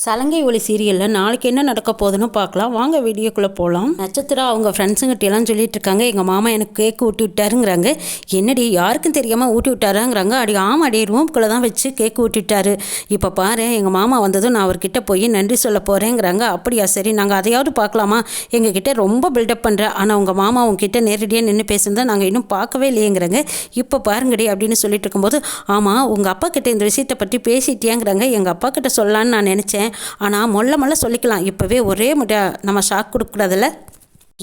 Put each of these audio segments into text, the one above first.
சலங்கை ஒளி சீரியலில் நாளைக்கு என்ன நடக்க போகுதுன்னு பார்க்கலாம். வாங்க வீடியோக்குள்ளே போகலாம் நட்சத்திரா அவங்க ஃப்ரெண்ட்ஸுங்கிட்டலாம் சொல்லிட்டு இருக்காங்க. எங்கள் மாமா எனக்கு கேக் ஊட்டி விட்டாருங்கிறாங்க. என்னடி யாருக்கும் தெரியாமல் ஊட்டி விட்டாராங்கிறாங்க. அடி ஆமாடி ரூம்குள்ளே தான் வச்சு கேக் ஊட்டி விட்டாரு இப்போ பாரு எங்கள் மாமா வந்ததும் நான் அவர்கிட்ட போய் நன்றி சொல்ல போகிறேங்கிறாங்க அப்படியா சரி நாங்கள் அதையாவது பார்க்கலாமா? எங்ககிட்ட ரொம்ப பில்டப் பண்ணுறேன் ஆனால் உங்கள் மாமா உங்ககிட்ட நேரடியாக நின்று பேசுனதை நாங்கள் இன்னும் பார்க்கவே இல்லையேங்கிறாங்க. இப்போ பாருங்கடி அப்படின்னு சொல்லிட்டு இருக்கும்போது ஆமாம் உங்கள் அப்பா கிட்ட இந்த விஷயத்தை பற்றி பேசிட்டியாங்கிறாங்க. எங்கள் அப்பா கிட்ட சொல்லலான்னு நான் நினச்சேன். ஆனால் மொல்ல மொல்ல சொல்லிக்கலாம். இப்போவே ஒரே முறையாக நம்ம ஷாக் கொடுக்கக்கூடாதுல்ல?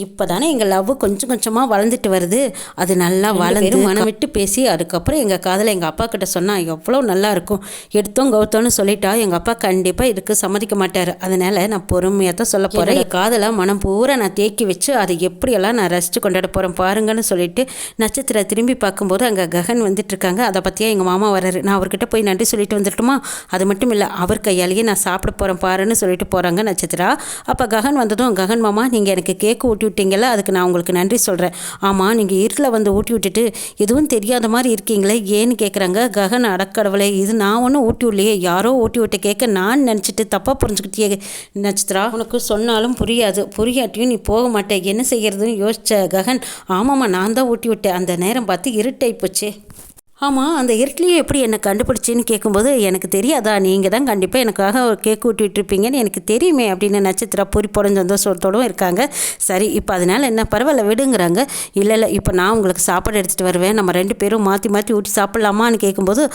இப்போ தானே எங்கள் லவ் கொஞ்சம் கொஞ்சமாக வளர்ந்துட்டு வருது. அது நல்லா வளர்ந்து மனம் விட்டு பேசி அதுக்கப்புறம் எங்கள் காதில் எங்கள் அப்பா கிட்ட சொன்னால் எவ்வளோ நல்லா இருக்கும். எடுத்தோம் கௌத்தோன்னு சொல்லிட்டா எங்கள் அப்பா கண்டிப்பாக இதுக்கு சம்மதிக்க மாட்டார். அதனால் நான் பொறுமையாக தான் சொல்ல போகிறேன் என் காதில் மனம் பூரா நான் தேக்கி வச்சு அதை எப்படியெல்லாம் நான் ரசித்து கொண்டாட போகிறேன் பாருங்கன்னு சொல்லிட்டு நட்சத்திர திரும்பி பார்க்கும்போது அங்கே ககன் வந்துட்டு இருக்காங்க. அதை பற்றியா எங்கள் மாமா வராரு நான் அவர்கிட்ட போய் நன்றி சொல்லிட்டு வந்துட்டுமா? அது மட்டும் இல்லை அவர் கையாலேயே நான் சாப்பிட போகிறேன் பாருன்னு சொல்லிட்டு போகிறாங்க நட்சத்திரா. அப்போ ககன் வந்ததும் ககன் மாமா நீங்கள் எனக்கு கேக்கு ஊட்டி விட்டீங்கல்ல அதுக்கு நான் உங்களுக்கு நன்றி சொல்கிறேன் ஆமாம் நீங்கள் இருட்டில் வந்து ஊட்டி விட்டுட்டு எதுவும் தெரியாத மாதிரி இருக்கீங்களே? ஏன்னு கேட்குறாங்க ககன் அடக்கடவுளே இது நான் ஒன்றும் ஊட்டி விடலையே. யாரோ ஊட்டி விட்டு கேட்க நான் நினச்சிட்டு தப்பாக புரிஞ்சுக்கிட்டே நட்சத்திரா? உனக்கு சொன்னாலும் புரியாது. புரியாட்டியும் நீ போக மாட்டேன் என்ன செய்கிறதுன்னு யோசிச்ச ககன் ஆமாம்மா நான் தான் ஊட்டி விட்டேன். அந்த நேரம் பார்த்து இருட்டாയി போச்சு. ஆமாம் அந்த இருட்டிலையும் எப்படி என்னை கண்டுபிடிச்சின்னு கேட்கும்போது எனக்கு தெரியாதா? நீங்கள் தான் கண்டிப்பாக எனக்காக ஒரு கேக் ஊட்டி எனக்கு தெரியுமே அப்படின்னு நட்சத்திரம் பொறி போடும் சந்தோஷத்தோடும் இருக்காங்க. சரி இப்போ அதனால் என்ன? பரவாயில்ல விடுங்கிறாங்க. இல்லை இல்லை இப்போ நான் உங்களுக்கு சாப்பாடு எடுத்துகிட்டு வருவேன். நம்ம ரெண்டு பேரும் மாற்றி மாற்றி ஊட்டி சாப்பிட்லாமான்னு கேட்கும்போது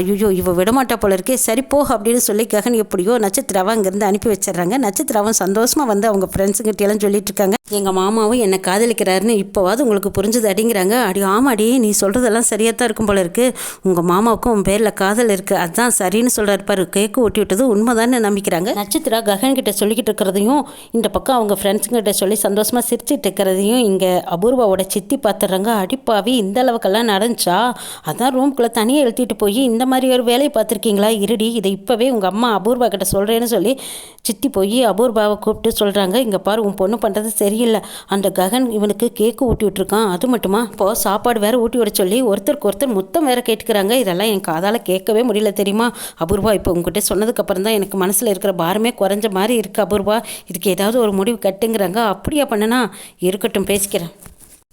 ஐயோ இவ விடமாட்டா போல இருக்கே. சரி போ அப்படின்னு சொல்லி ககன் எப்படியோ நட்சத்திராவை அங்கேருந்து அனுப்பி வச்சிடுறாங்க. நட்சத்திராவும் சந்தோஷமாக வந்து அவங்க ஃப்ரெண்ட்ஸுங்கிட்டெல்லாம் சொல்லிட்டு இருக்காங்க. எங்கள் மாமாவும் என்னை காதலிக்கிறாருன்னு இப்போவாது உங்களுக்கு புரிஞ்சுது அடிங்கிறாங்க அடி ஆமாடி நீ சொல்கிறதெல்லாம் சரியாக தான் இருக்கும் போல இருக்கு. உங்கள் மாமாவுக்கும் உன் பேரில் காதல் இருக்குது அதுதான் சரின்னு சொல்கிறாரு பாரு. கேக்கு ஒட்டி விட்டது உண்மைதான்னு நம்பிக்கிறாங்க. நட்சத்திரா ககன் கிட்ட சொல்லிக்கிட்டு இருக்கிறதையும் இந்த பக்கம் அவங்க ஃப்ரெண்ட்ஸுங்கிட்ட சொல்லி சந்தோஷமாக சிரிச்சிட்டு இருக்கிறதையும் இங்கே அபூர்வாவோட சித்தி பார்த்துடுறாங்க அடிப்பாவி இந்த அளவுக்கெல்லாம் நடந்துச்சா? அதான் ரூம்குள்ளே தனியாக எழுத்திட்டு போய் இந்த மாதிரி ஒரு வேலையை பார்த்துருக்கீங்களா இருடி இதை இப்போவே உங்கள் அம்மா அபூர்வா கிட்ட சொல்கிறேன்னு சொல்லி சித்தி போய் அபூர்வாவை கூப்பிட்டு சொல்கிறாங்க இங்கே பாரு உன் பொண்ணு பண்ணுறது சரியில்லை. அந்த ககன் இவனுக்கு கேக்கு ஊட்டி விட்டுருக்கான். அது மட்டுமா? இப்போ சாப்பாடு வேறு ஊட்டி விட சொல்லி ஒருத்தருக்கு ஒருத்தர் முத்தம் வேற கேட்டுக்கிறாங்க. இதெல்லாம் எனக்கு அதால் கேட்கவே முடியல தெரியுமா? அபூர்வா இப்போ உங்ககிட்ட சொன்னதுக்கப்புறம் தான் எனக்கு மனசில் இருக்கிற பாரமே குறைஞ்ச மாதிரி இருக்குது அபூர்வா. இதுக்கு ஏதாவது ஒரு முடிவு கட்டுங்கிறாங்க. அப்படியா பண்ணனா? இருக்கட்டும் பேசிக்கிறேன்.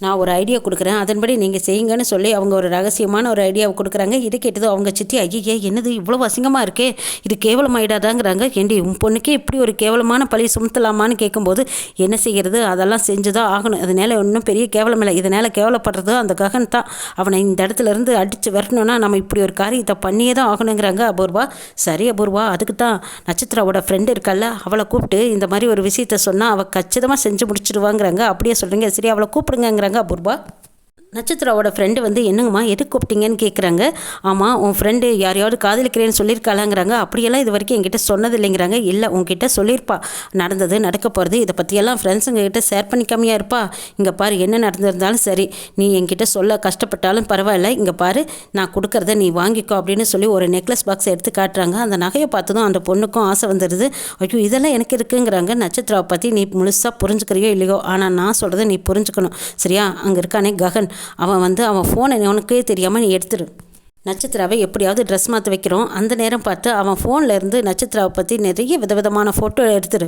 நான் ஒரு ஐடியா கொடுக்குறேன். அதன்படி நீங்கள் செய்யுங்கன்னு சொல்லி அவங்க ஒரு ரகசியமான ஒரு ஐடியாவை கொடுக்குறாங்க. இதை கேட்டது அவங்க சித்தி ஐயே என்னது இவ்வளோ அசிங்கமாக இருக்கே? இது கேவலமாயிடாதாங்கிறாங்க ஏண்டி உன் பொண்ணுக்கே இப்படி ஒரு கேவலமான பழி சுமத்தலாமான்னு கேட்கும்போது என்ன செய்கிறது அதெல்லாம் செஞ்சு தான் ஆகணும். அதனால ஒன்றும் பெரிய கேவலம் இல்லை. இதனால் கேவலப்படுறது அந்த ககன் தான். அவனை இந்த இடத்துல இருந்து அடித்து வரணும்னா நம்ம இப்படி ஒரு காரியத்தை பண்ணியே தான் ஆகணுங்கிறாங்க அபூர்வா. சரி அபூர்வா அதுக்கு தான். நட்சத்திராவோட ஃப்ரெண்டு இருக்கல்ல அவளை கூப்பிட்டு இந்த மாதிரி ஒரு விஷயத்த சொன்னால் அவள் கச்சிதமாக செஞ்சு முடிச்சிடுவாங்கிறாங்க. அப்படியே சொல்கிறீங்க சரி அவளை கூப்பிடுங்கங்கிறாங்க அபூர்வா நட்சத்திராவோட ஃப்ரெண்டு வந்து என்னங்கம்மா எதுக்கு கூப்பிட்டீங்கன்னு கேட்குறாங்க ஆமாம் உன் ஃப்ரெண்டு யாரையாவது காதலிக்கிறேன்னு சொல்லியிருக்காளாங்கிறாங்க. அப்படியெல்லாம் இது வரைக்கும் என்கிட்ட சொன்னது இல்லைங்கிறாங்க இல்லை உங்ககிட்ட சொல்லியிருப்பா. நடந்தது நடக்க போகிறது இதை பற்றியெல்லாம் ஃப்ரெண்ட்ஸுங்க கிட்ட ஷேர் பண்ணிக்காமையாக இருப்பா. இங்கே பாரு என்ன நடந்திருந்தாலும் சரி. நீ என்கிட்ட சொல்ல கஷ்டப்பட்டாலும் பரவாயில்ல. இங்கே பாரு நான் கொடுக்குறத நீ வாங்கிக்கோ அப்படின்னு சொல்லி ஒரு நெக்லஸ் பாக்ஸ் எடுத்து காட்டுறாங்க. அந்த நகையை பார்த்ததும் அந்த பொண்ணுக்கும் ஆசை வந்துடுது ஐயோ இதெல்லாம் எனக்கு இருக்குங்கிறாங்க. நட்சத்திராவை பற்றி நீ முழுசாக புரிஞ்சுக்கிறியோ இல்லையோ? ஆனால் நான் சொல்கிறத நீ புரிஞ்சுக்கணும். சரியா? அங்கே இருக்கானே ககன். அவன் வந்து அவன் ஃபோனை உனக்கே தெரியாமல் நீ எடுத்துரு. நட்சத்திராவை எப்படியாவது ட்ரெஸ் மாற்ற வைக்கிறோம். அந்த நேரம் பார்த்து அவன் ஃபோனில் இருந்து நட்சத்திராவை பற்றி நிறைய விதவிதமான ஃபோட்டோ எடுத்துரு.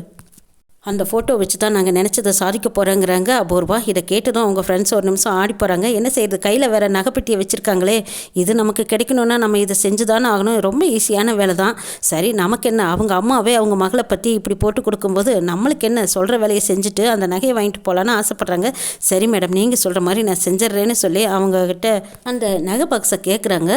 அந்த ஃபோட்டோ வச்சு தான் நாங்கள் நினச்சதை சாதிக்க போகிறோங்கிறாங்க அபூர்வா இதை கேட்டதும் அவங்க ஃப்ரெண்ட்ஸ் ஒரு நிமிஷம் ஆடி போகிறாங்க என்ன செய்யுது கையில் வேறு நகைப்பெட்டியை வச்சுருக்காங்களே. இது நமக்கு கிடைக்கணும்னா நம்ம இதை செஞ்சு தானே ஆகணும். ரொம்ப ஈஸியான வேலை தான் சரி நமக்கு என்ன? அவங்க அம்மாவே அவங்க மகளை பற்றி இப்படி போட்டு கொடுக்கும்போது நம்மளுக்கு என்ன? சொல்கிற வேலையை செஞ்சுட்டு அந்த நகையை வாங்கிட்டு போகலான்னு ஆசைப்பட்றாங்க. சரி மேடம் நீங்கள் சொல்கிற மாதிரி நான் செஞ்சிட்றேன்னு சொல்லி அவங்கக்கிட்ட அந்த நகை பாக்ஸை கேட்குறாங்க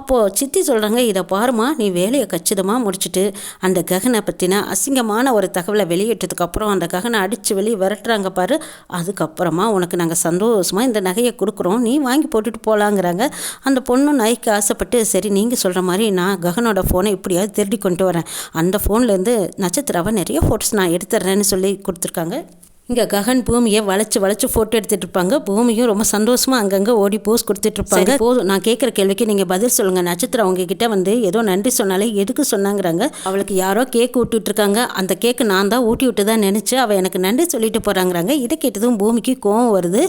அப்போது சித்தி சொல்கிறாங்க இதை பாருமா நீ வேலையை கச்சிதமாக முடிச்சுட்டு அந்த ககனை பற்றின அசிங்கமான ஒரு தகவலை வெளியிட்டதுக்கு அப்புறம் அந்த ககனை அடித்து வெளியே விரட்டுறாங்க பாரு. அதுக்கப்புறமா உனக்கு நாங்கள் சந்தோஷமாக இந்த நகையை கொடுக்குறோம். நீ வாங்கி போட்டுட்டு போகலாங்கிறாங்க அந்த பொண்ணும் நகைக்கு ஆசைப்பட்டு சரி நீங்கள் சொல்கிற மாதிரி நான் ககனோட ஃபோனை இப்படியாவது திருடி கொண்டு வரேன். அந்த ஃபோன்லேருந்து நட்சத்திராவை நிறைய ஃபோட்டோஸ் நான் எடுத்துட்றேன்னு சொல்லி கொடுத்துருக்காங்க. இங்கே ககன் பூமியை வளைச்சு வளைச்சு ஃபோட்டோ எடுத்துட்டு இருப்பாங்க. பூமியும் ரொம்ப சந்தோஷமாக அங்கங்கே ஓடி போஸ் கொடுத்துட்டு இருப்பாங்க. போதும் நான் கேட்குற கேள்விக்கு நீங்கள் பதில் சொல்லுங்கள் நட்சத்திரம் அவங்க கிட்ட வந்து ஏதோ நன்றி சொன்னாலே எதுக்கு சொன்னாங்கிறாங்க? அவளுக்கு யாரோ கேக் ஊட்டிட்டு இருக்காங்க. அந்த கேக்கு நான் தான் ஊட்டி விட்டு தான் நினச்சி அவள் எனக்கு நன்றி சொல்லிட்டு போகிறாங்கிறாங்க இதை கேட்டதும் பூமிக்கு கோவம் வருது.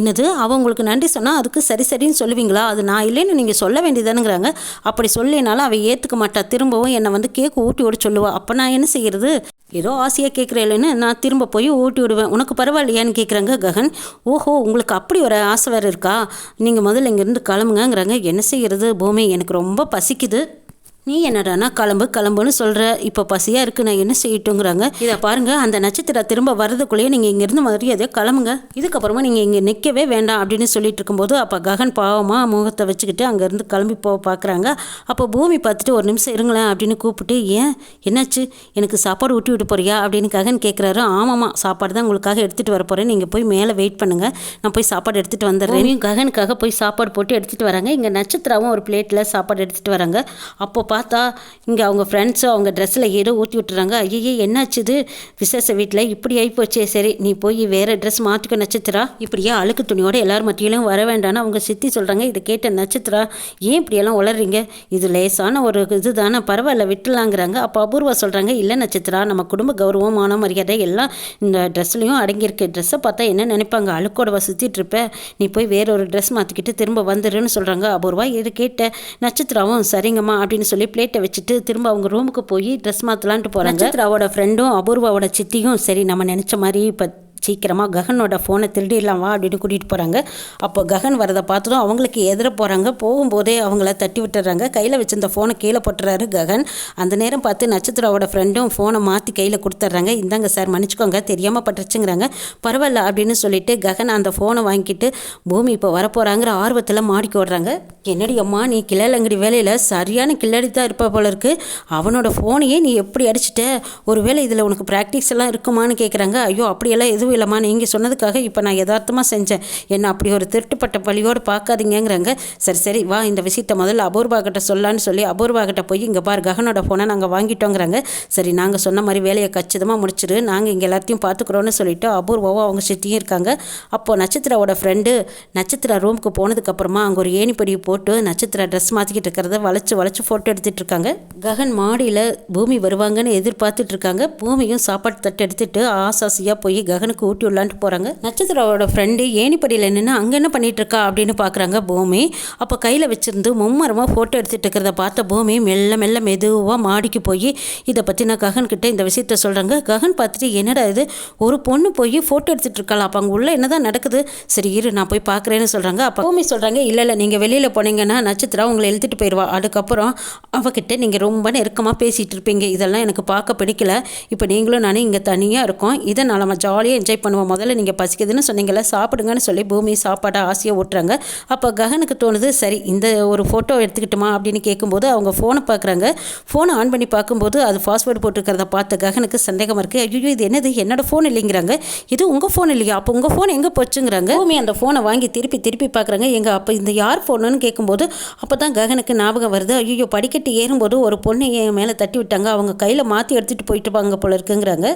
என்னது? அவ உங்களுக்கு நன்றி சொன்னால் அதுக்கு சரி சரின்னு சொல்லுவீங்களா? அது நான் இல்லைன்னு நீங்கள் சொல்ல வேண்டியதானுங்கிறாங்க அப்படி சொல்லினாலும் அவள் ஏற்றுக்க மாட்டா. திரும்பவும் என்னை வந்து கேக்கு ஊட்டி விட சொல்லுவா. அப்போ நான் என்ன செய்யறது? ஏதோ ஆசையாக கேட்குறேன்னு நான் திரும்ப போய் ஊட்டி விடுவேன். உனக்கு பரவாயில்லையான்னு கேட்குறாங்க ககன். ஓஹோ உங்களுக்கு அப்படி ஒரு ஆசை வேறு இருக்கா? நீங்கள் முதல்ல இங்கேருந்து கிளம்புங்கங்கிறாங்க. என்ன செய்கிறது பூமி எனக்கு ரொம்ப பசிக்குது. நீ என்னடானா கிளம்பு கிளம்புன்னு சொல்கிற இப்போ பசியாக இருக்குது நான் என்ன செய்யட்டுங்கிறாங்க. இதை பாருங்கள் அந்த நட்சத்திரம் திரும்ப வர்றதுக்குள்ளேயே நீங்கள் இங்கேருந்து மரியாதையாக கிளம்புங்க. இதுக்கப்புறமா நீங்கள் இங்கே நிற்கவே வேண்டாம் அப்படின்னு சொல்லிட்டு இருக்கும்போது அப்போ ககன் பாவமாக முகத்தை வச்சுக்கிட்டு அங்கேருந்து கிளம்பி போக பார்க்குறாங்க அப்போ பூமி பார்த்துட்டு ஒரு நிமிஷம் இருங்களேன் அப்படின்னு கூப்பிட்டு ஏன்? என்னாச்சு? எனக்கு சாப்பாடு ஊட்டி விட்டு போறியா? அப்படின்னு ககன் கேட்குறாரு ஆமாம்மா சாப்பாடு தான் உங்களுக்காக எடுத்துகிட்டு வர போகிறேன் நீங்கள் போய் மேலே வெயிட் பண்ணுங்கள் நான் போய் சாப்பாடு எடுத்துகிட்டு வந்துடுறேன். ககனுக்காக போய் சாப்பாடு போட்டு எடுத்துகிட்டு வராங்க. இங்கே நட்சத்திராவும் ஒரு பிளேட்டில் சாப்பாடு எடுத்துகிட்டு வராங்க. அப்போ பார்த்தா இங்கே அவங்க ஃப்ரெண்ட்ஸோ அவங்க ட்ரெஸ்ஸில் ஏதோ ஊற்றி விட்டுறாங்க. ஐயே என்னாச்சு இது? விசேஷ வீட்டில் இப்படி ஆகிப்போச்சே சரி நீ போய் வேறு ட்ரெஸ் மாற்றிக்கோ நட்சத்திரா. இப்படியே? அழுக்கு துணியோட எல்லார் மத்தியிலும் வர வேண்டாம்னு அவங்க சித்தி சொல்கிறாங்க இதை கேட்ட நட்சத்திரா ஏன் இப்படியெல்லாம் உளறீங்க? இது லேசான ஒரு இது தானே பரவாயில்ல விட்டுலாங்கிறாங்க. அப்போ அபூர்வா சொல்கிறாங்க இல்லை நட்சத்திரா நம்ம குடும்ப கௌரவமான மரியாதை எல்லாம் இந்த ட்ரெஸ்லையும் அடங்கியிருக்கு. ட்ரெஸ்ஸை பார்த்தா என்ன நினைப்பாங்க? அழுக்கோடவா சுற்றிட்டு இருப்ப. நீ போய் வேற ஒரு ட்ரெஸ் மாற்றிக்கிட்டு திரும்ப வந்துருன்னு சொல்கிறாங்க அபூர்வா இது கேட்ட நட்சத்திராவும் சரிங்கம்மா அப்படின்னு சொல்லி பிளேட்டை வச்சுட்டு திரும்ப அவங்க ரூமுக்கு போய் ட்ரெஸ் மாற்றலான்ட்டு போகிறாங்க நட்சத்திராவோட ஃப்ரெண்டும் அபூர்வாவோட சித்தியும் சரி நம்ம நினச்ச மாதிரி இப்போ சீக்கிரமாக ககனோட ஃபோனை திருடிடலாம் வா அப்படின்னு கூட்டிகிட்டு போகிறாங்க அப்போ ககன் வரதை பார்த்ததும் அவங்களுக்கு எதிர போகிறாங்க போகும்போதே அவங்கள தட்டி விட்டுறாங்க. கையில் வச்சிருந்த ஃபோனை கீழே போட்டுறாரு ககன். அந்த நேரம் பார்த்து நட்சத்திராவோட ஃப்ரெண்டும் ஃபோனை மாற்றி கையில் கொடுத்துட்றாங்க இந்தாங்க சார் மன்னிச்சுக்கோங்க தெரியாமல் பட்டுருச்சுங்கிறாங்க. பரவாயில்ல அப்படின்னு சொல்லிட்டு ககன் அந்த ஃபோனை வாங்கிட்டு பூமி இப்போ வரப்போகிறாங்கிற ஆர்வத்தில் மாடிக்கு ஓடுறாங்க. என்னடி அம்மா நீ கிளலங்கடி வேலையில் சரியான கிளடி தான் இருப்ப போல இருக்கு. அவனோட ஃபோனையே நீ எப்படி அடிச்சிட்ட? ஒருவேளை இதில் உனக்கு ப்ராக்டிஸ் எல்லாம் இருக்குமான்னு கேட்குறாங்க ஐயோ அப்படியெல்லாம் எதுவும் இல்லைம்மா. நீங்கள் சொன்னதுக்காக இப்போ நான் யதார்த்தமாக செஞ்சேன். என்ன அப்படி ஒரு திருட்டுப்பட்ட பழியோடு பார்க்காதீங்கிறாங்க சரி சரி வா இந்த விஷயத்தை முதல்ல அபூர்வா கிட்ட சொல்லலான்னு சொல்லி அபூர்வா கிட்ட போய் இங்கே பார் ககனோட ஃபோனை நாங்கள் வாங்கிட்டோங்கிறாங்க. சரி நாங்கள் சொன்ன மாதிரி வேலையை கச்சிதமாக முடிச்சிரு. நாங்கள் இங்கே எல்லாத்தையும் பார்த்துக்குறோன்னு சொல்லிட்டு அபூர்வாவும் அவங்க சித்தியும் இருக்காங்க. அப்போது நட்சத்திராவோட ஃப்ரெண்டு நட்சத்திரா ரூமுக்கு போனதுக்கப்புறமா அங்கே ஒரு ஏணிப்படியை போட்டு நட்சத்திரா ட்ரெஸ் மாற்றிக்கிட்டு இருக்கிறத வளைச்சு வளைச்சு ஃபோட்டோ எடுத்துகிட்டு இருக்காங்க. ககன் மாடியில் பூமி வருவாங்கன்னு எதிர்பார்த்துட்டு இருக்காங்க பூமியும் சாப்பாடு தட்டு எடுத்துட்டு ஆசாசியாக போய் ககனுக்கு ஊட்டி விடலான்ட்டு போகிறாங்க நட்சத்திராவோட ஃப்ரெண்டு ஏணிப்படியில் நின்று அங்கே என்ன பண்ணிட்டு இருக்கா அப்படின்னு பார்க்குறாங்க பூமி. அப்போ கையில் வச்சுருந்து மும்மரமாக ஃபோட்டோ எடுத்துகிட்டு இருக்கிறத பார்த்த பூமி மெல்ல மெல்ல மெதுவாக மாடிக்கு போய் இதை பற்றி நான் ககன்கிட்ட இந்த விஷயத்த சொல்கிறாங்க ககன் பார்த்துட்டு என்னடா இது? ஒரு பொண்ணு போய் ஃபோட்டோ எடுத்துகிட்டு இருக்காளா? அப்போ அங்கே உள்ள என்னதான் நடக்குது? சரி இரு நான் போய் பார்க்குறேன்னு சொல்கிறாங்க அப்போ பூமி சொல்கிறாங்க இல்லை இல்லை நீங்கள் வெளியில் போனீங்கன்னா நட்சத்திரம் உங்களை எழுத்துட்டு போயிடுவா அதுக்கப்புறம் அவகிட்ட நீங்கள் ரொம்ப நெருக்கமாக பேசிகிட்டு இருப்பீங்க. இதெல்லாம் எனக்கு பார்க்க பிடிக்கல. இப்போ நீங்களும் நானும் இங்கே தனியாக இருக்கோம். இதை நான் நம்ம ஜாலியாக என்ஜாய் பண்ணுவோம். முதல்ல நீங்கள் பசிக்குதுன்னு சொன்னீங்கல்ல சாப்பிடுங்கன்னு சொல்லி பூமி சாப்பாடை ஆசையாக ஓட்டுறாங்க அப்போ ககனுக்கு தோணுது சரி இந்த ஒரு ஃபோட்டோ எடுத்துக்கிட்டுமா அப்படின்னு கேட்கும்போது அவங்க ஃபோனை பார்க்குறாங்க. ஃபோனை ஆன் பண்ணி பார்க்கும்போது அது பாஸ்வேர்டு போட்டிருக்கிறத பார்த்த ககனுக்கு சந்தேகமாக இருக்குது ஐயோ இது என்னது? என்னோட ஃபோன் இல்லைங்கிறாங்க. இது உங்கள் ஃபோன் இல்லையா? அப்போ உங்கள் ஃபோன் எங்கே போச்சுங்கிறாங்க. பூமி அந்த ஃபோனை வாங்கி திருப்பி திருப்பி பார்க்குறாங்க. எங்கள் அப்போ இந்த யார் ஃபோனுன்னு கேட்கும்போது அப்போ தான் ககனுக்கு ஞாபகம் வருது. ஐயோ படிக்கட்டு ஏறும்போது ஒரு பொண்ணு என் மேலே தட்டி விட்டாங்க. அவங்க கையில் மாற்றி எடுத்துகிட்டு போயிட்டு வாங்க போல இருக்குங்கிறாங்க.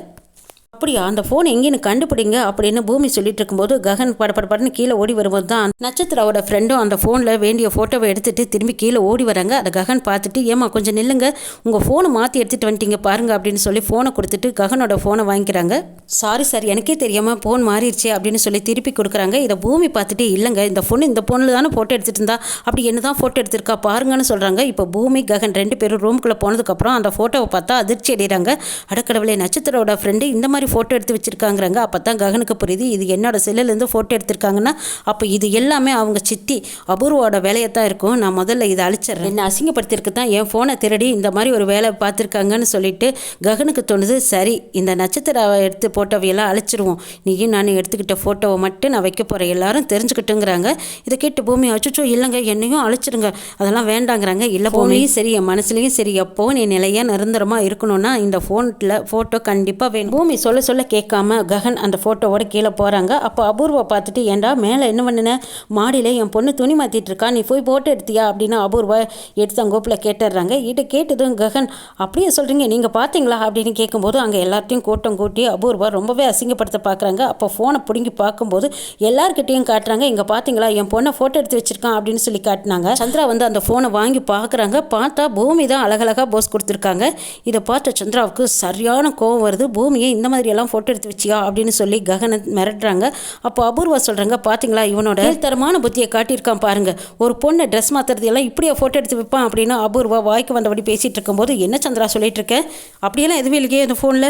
அப்படியா? அந்த ஃபோன் எங்கேன்னு கண்டுபிடிங்க? அப்படின்னு பூமி சொல்லிட்டு இருக்கும்போது ககன் படப்படப்படன்னு கீழே ஓடி வரும்போது தான் நட்சத்திராவோட ஃப்ரெண்டும் அந்த ஃபோனில் வேண்டிய ஃபோட்டோவை எடுத்துட்டு திரும்பி கீழே ஓடி வராங்க. அதை ககன் பார்த்துட்டு ஏமா கொஞ்சம் நில்லுங்க. உங்கள் ஃபோனை மாற்றி எடுத்துகிட்டு வந்துட்டீங்க பாருங்க அப்படின்னு சொல்லி ஃபோனை கொடுத்துட்டு ககனோட ஃபோனை வாங்கிக்கிறாங்க. சாரி சார் எனக்கே தெரியாமல் ஃபோன் மாறிடுச்சு அப்படின்னு சொல்லி திருப்பி கொடுக்குறாங்க. இதை பூமி பார்த்துட்டு இல்லைங்க இந்த ஃபோன் இந்த ஃபோனில் தானே ஃபோட்டோ எடுத்துகிட்டு இருந்தா? அப்படி என்ன தான் ஃபோட்டோ எடுத்திருக்கா பாருங்கன்னு சொல்கிறாங்க இப்போ பூமி ககன் ரெண்டு பேரும் ரூமுக்குள்ளே போனதுக்கப்புறம் அந்த ஃபோட்டோவை பார்த்தா அதிர்ச்சி அடைகிறாங்க அடக்கடவுளை நட்சத்திரோட ஃப்ரெண்டு இந்த மாதிரி ஃபோட்டோ எடுத்து வச்சுருக்காங்கிறாங்க. அப்போ தான் ககனுக்கு புரியுது இது என்னோட செல்லுலேருந்து ஃபோட்டோ எடுத்திருக்காங்கன்னா அப்போ இது எல்லாமே அவங்க சித்தி அபூர்வோட வேலையை தான் இருக்கும். நான் முதல்ல இதை அழிச்சிட்றேன். என்ன அசிங்கப்படுத்திருக்கு தான் என் ஃபோனை திருடி இந்த மாதிரி ஒரு வேலை பார்த்துருக்காங்கன்னு சொல்லிட்டு ககனுக்கு தோணுது சரி இந்த நட்சத்திர எடுத்து ஃபோட்டோவையெல்லாம் அழிச்சிருவோம். நீயும் நான் எடுத்துக்கிட்ட ஃபோட்டோவை மட்டும் நான் வைக்க போகிறேன் எல்லாரும் தெரிஞ்சுக்கிட்டுங்கிறாங்க. இதை கேட்டு பூமி அச்சோ இல்லைங்க என்னையும் அழிச்சிருங்க. அதெல்லாம் வேண்டாங்கிறாங்க. இல்லை பூமியும் சரி என் மனசுலையும் சரி எப்போ நீ நிலையாக நிரந்தரமாக இருக்கணும்னா இந்த ஃபோனில் ஃபோட்டோ கண்டிப்பாக வேணும். பூமி சொல்ல சொல்ல கேட்காம ககன் அந்த ஃபோட்டோவோட கீழே போகிறாங்க அப்போ அபூர்வா பார்த்துட்டு ஏன்டா மேலே என்ன பண்ணின? மாடியில் என் பொண்ணு துணி மாற்றிட்டு இருக்கா. நீ போய் போட்டோ எடுத்தியா? அப்படின்னு அபூர்வா எடுத்தங்கோப்பில் கேட்டுடுறாங்க இதை கேட்டதும் ககன் அப்படியே சொல்கிறீங்க நீங்கள் பார்த்தீங்களா? அப்படின்னு கேட்கும்போது அங்கே எல்லாத்தையும் கூட்டம் கூட்டி அபூர்வா ரொம்பவே அசிங்கப்படுத்த பார்க்குறாங்க. அப்போ ஃபோனை பிடுங்கி பார்க்கும்போது எல்லார்கிட்டையும் காட்டுறாங்க. இங்கே பார்த்தீங்களா? என் பொண்ணை ஃபோட்டோ எடுத்து வச்சிருக்கான் அப்படின்னு சொல்லி காட்டினாங்க. சந்திரா வந்து அந்த ஃபோனை வாங்கி பார்க்குறாங்க. பார்த்தா பூமி தான் அழகழகாக போஸ் கொடுத்துருக்காங்க. இதை பார்த்த சந்திராவுக்கு சரியான கோவம் வருது. பூமியை இந்த மாதிரி எல்லாம் ஃபோட்டோ எடுத்து வச்சியா அப்படின்னு சொல்லி ககனை மிரட்டுறாங்க. அப்போ அபூர்வா சொல்கிறாங்க பார்த்தீங்களா இவனோட தரமான புத்தியை காட்டியிருக்கான் பாருங்கள் ஒரு பொண்ணை ட்ரெஸ் மாற்றுறது எல்லாம் இப்படியே ஃபோட்டோ எடுத்து வைப்பான் அப்படின்னு அபூர்வா வாய்க்கு வந்தபடி பேசிகிட்டு இருக்கும்போது என்ன சந்திரா சொல்லிட்டு இருக்கேன் அப்படியெல்லாம் எதுவும் இல்லையே இந்த ஃபோனில்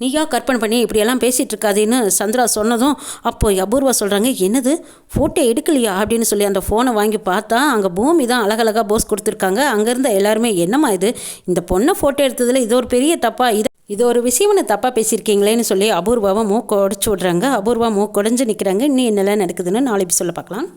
நீயா கற்பனை பண்ணி இப்படியெல்லாம் பேசிகிட்டு இருக்காதுன்னு சந்திரா சொன்னதும் அப்போ அபூர்வா சொல்கிறாங்க என்னது? ஃபோட்டோ எடுக்கலையா? அப்படின்னு சொல்லி அந்த ஃபோனை வாங்கி பார்த்தா அங்கே பூமி தான் அழகழகாக போஸ் கொடுத்துருக்காங்க. அங்கேருந்த எல்லாருமே என்னம்மா இது? இந்த பொண்ணை ஃபோட்டோ எடுத்ததில் இது ஒரு பெரிய தப்பாக இது இது ஒரு விஷயம்னு தப்பாக பேசியிருக்கீங்களேன்னு சொல்லி அபூர்வாவை மூக்கு உடச்சி விட்றாங்க அபூர்வா மூக்கு உடஞ்சு நிற்கிறாங்க இன்னும் என்னெல்லாம் நடக்குதுன்னு நாளைக்கு சொல்ல பார்க்கலாம்.